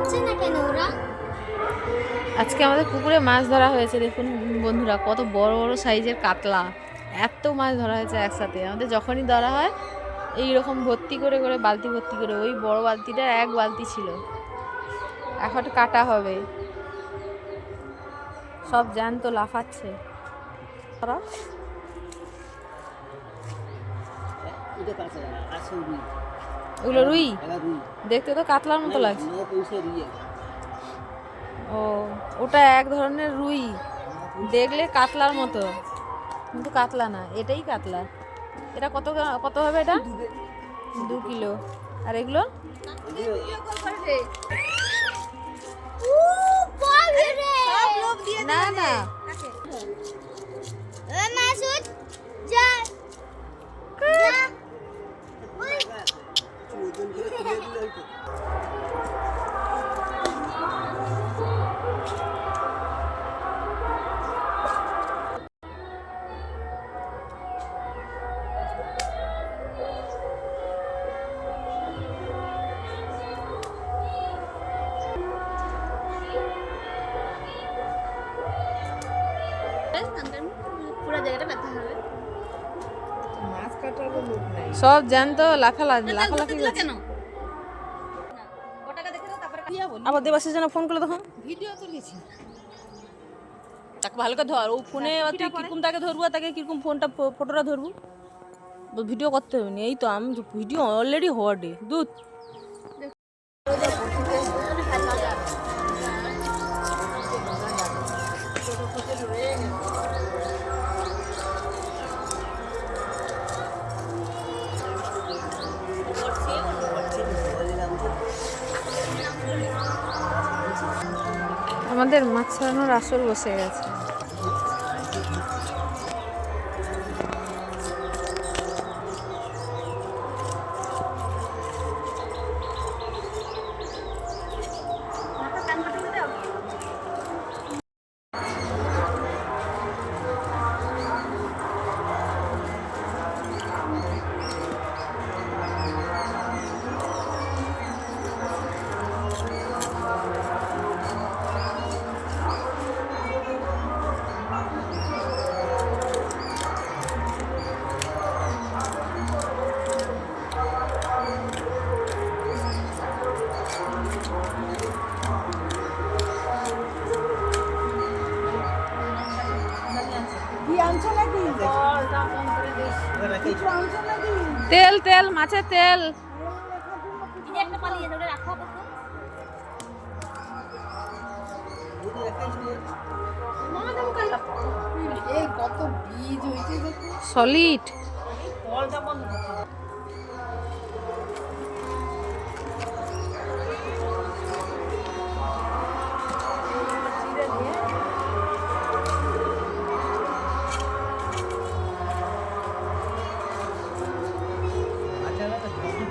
খাচ্ছে না কেন ওরা? আজকে আমাদের পুকুরে মাছ ধরা হয়েছে দেখুন বন্ধুরা কত বড় বড় সাইজের কাতলা। এত মাছ ধরা হয়েছে একসাথে। আমাদের যখনই ধরা হয় এই রকম ভর্তি করে করে বালতি ভর্তি করে ওই বড় বালতিটার এক বালতি ছিল। এখন কাটা হবে। সব জ্যান্ত লাফাচ্ছে। ধরো। এটা কাঁচা আছে রুই ওগুলো রুই। দেখতে তো কাতলার মতো লাগছে। ও ওটা এক ধরনের রুই। দেখলে কাতলার মতো। কিন্তু কাতলা না এটাই কাতলা। এটা কত কত হবে এটা? দু কিলো। আর এগুলো? ও না না। মাসুদ যা। পুরো জায়গাটা ব্যথা হবে সব জ্যান্ত লাফালা লাফালাফি কেন? আবার দেবাশিস যেন ফোন করলে তখন ভিডিও তুলেছি। তাকে ভালো করে ধর ও ফোনে তুই কীরকম তাকে ধরবো আর তাকে কীরকম ফোনটা ফটোটা ধরবো? ভিডিও করতে হবে না এই তো আমি ভিডিও অলরেডি হওয়া ডে আমাদের মাছ ছাড়ানোর আসর বসে গেছে। তেল তেল মাছের তেল। সলিড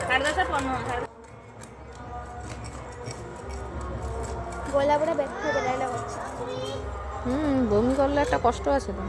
সাড়ে দশটা পনেরো ব্যথা বেলাইলা হুম বমি করলে একটা কষ্ট আছে তো।